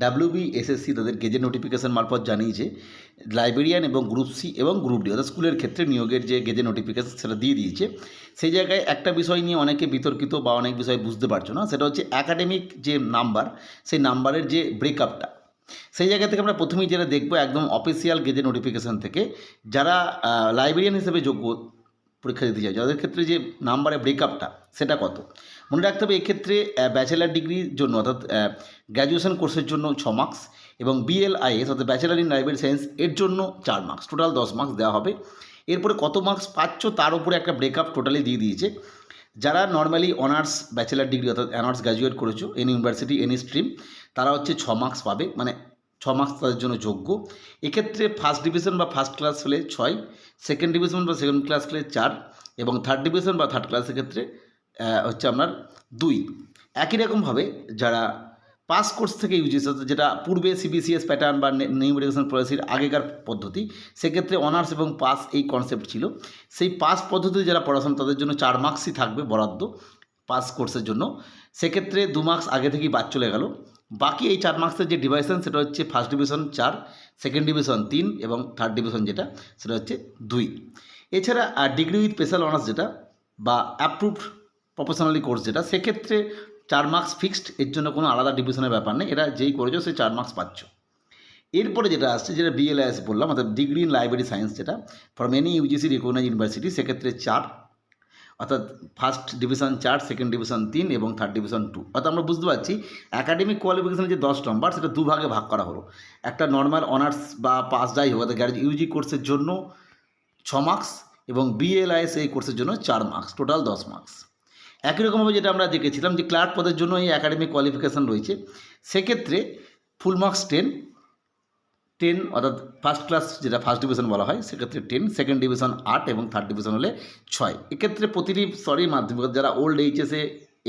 WB SSC তাদের gazette notification মারফত জানিয়েছে লাইব্রেরিয়ান এবং গ্রুপ সি এবং গ্রুপ ডি অর্থাৎ স্কুলের ক্ষেত্রে নিয়োগের যে গেজেট নোটিফিকেশন সেটা দিয়ে দিয়েছে। সেই জায়গায় একটা বিষয় নিয়ে অনেকে বিতর্কিত বা অনেক বিষয় বুঝতে পারছ না, সেটা হচ্ছে অ্যাকাডেমিক যে নাম্বার সেই নাম্বারের যে ব্রেকআপটা সেই জায়গা থেকে আমরা প্রথমেই যেটা দেখব, একদম অফিসিয়াল গেজেট নোটিফিকেশন থেকে, যারা লাইব্রেরিয়ান হিসেবে যোগ্য পরীক্ষা দিতে চাই। যাদের ক্ষেত্রে যে নাম্বারের ব্রেকআপটা সেটা কত? মনে রাখতে হবে এক্ষেত্রে ব্যাচেলার ডিগ্রির জন্য, অর্থাৎ গ্র্যাজুয়েশন কোর্সের জন্য ছ মার্কস এবং বিএলআইএস অর্থাৎ ব্যাচেলার ইন লাইব্রেরি সায়েন্স এর জন্য চার মার্কস টোটাল দশ মার্কস দেওয়া হবে। এরপরে কত মার্কস পাচ্ছ, তার উপরে একটা ব্রেকআপ টোটালি দিয়ে দিয়েছে। যারা নর্মালি অনার্স ব্যাচেলার ডিগ্রি অর্থাৎ অনার্স গ্র্যাজুয়েট করেছ এনি ইউনিভার্সিটি এনি স্ট্রিম তারা হচ্ছে ছ মার্কস পাবে। মানে ছ মার্কস তাদের জন্য যোগ্য। এক্ষেত্রে ফার্স্ট ডিভিশন বা ফার্স্ট ক্লাস হলে ছয় সেকেন্ড ডিভিশন বা সেকেন্ড ক্লাস হলে চার এবং থার্ড ডিভিশন বা থার্ড ক্লাসের ক্ষেত্রে হচ্ছে আপনার দুই। একই রকমভাবে যারা পাস কোর্স থেকে ইউজিস যেটা পূর্বে সিবিসিএস প্যাটার্ন বা নিউ এডুকেশন পলিসির আগেকার পদ্ধতি, সেক্ষেত্রে অনার্স এবং পাস এই কনসেপ্ট ছিল। সেই পাস পদ্ধতিতে যারা পড়াশোনা, তাদের জন্য চার মার্কসই থাকবে বরাদ্দ পাস কোর্সের জন্য। সেক্ষেত্রে দু মার্কস আগে থেকেই বাদ চলে গেল। বাকি এই চার মার্কসের যে ডিভিশন সেটা হচ্ছে ফার্স্ট ডিভিশন চার সেকেন্ড ডিভিশন তিন এবং থার্ড ডিভিশন যেটা, সেটা হচ্ছে দুই। এছাড়া ডিগ্রি উইথ স্পেশাল অনার্স যেটা বা অ্যাপ্রুভড প্রফেশনালি কোর্স যেটা, সেক্ষেত্রে চার মার্কস ফিক্সড এর জন্য কোনো আলাদা ডিভিশনের ব্যাপার নেই। এরা যেই করেছ, সেই চার মার্কস পাচ্ছ। এরপরে যেটা আসছে, যেটা বিএলআইএস বললাম, অর্থাৎ ডিগ্রি ইন লাইব্রেরি সায়েন্স যেটা from any UGC recognise university সেক্ষেত্রে চার অর্থাৎ ফার্স্ট ডিভিশন চার সেকেন্ড ডিভিশন তিন এবং থার্ড ডিভিশন টু অর্থাৎ আমরা বুঝতে পারছি একাডেমিক কোয়ালিফিকেশনের যে দশ নম্বর সেটা দুভাগে ভাগ করা হলো। একটা নর্মাল অনার্স বা পাস যাই হোক, অর্থাৎ গ্যারেজ ইউজি কোর্সের জন্য ছ মার্কস এবং বিএলআইএস এই কোর্সের জন্য চার মার্কস টোটাল দশ মার্কস একই রকমভাবে যেটা আমরা দেখেছিলাম যে ক্লার্ক পদের জন্য এই একাডেমিক কোয়ালিফিকেশান রয়েছে। সেক্ষেত্রে ফুল মার্কস টেন টেন অর্থাৎ ফার্স্ট ক্লাস যেটা ফার্স্ট ডিভিশন বলা হয়, সেক্ষেত্রে টেন সেকেন্ড ডিভিশন আট এবং থার্ড ডিভিশন হলে ছয়। এক্ষেত্রে প্রতিটি স্তরেই মাধ্যমিক, যারা ওল্ড এইচএসে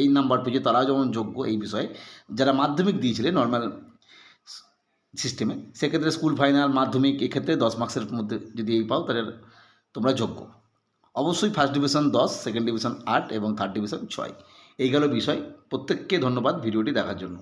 এই নাম্বার পেয়েছে, তারাও যেমন যোগ্য এই বিষয়ে, যারা মাধ্যমিক দিয়েছিলেন নর্মাল সিস্টেমে সেক্ষেত্রে স্কুল ফাইনাল মাধ্যমিক, এক্ষেত্রে দশ মার্কসের মধ্যে যদি এই পাও, তাহলে তোমরা যোগ্য। অবশ্যই ফার্স্ট ডিভিশন দশ সেকেন্ড ডিভিশন আট এবং থার্ড ডিভিশন ছয়। এই গেল বিষয়। প্রত্যেককে ধন্যবাদ ভিডিওটি দেখার জন্য।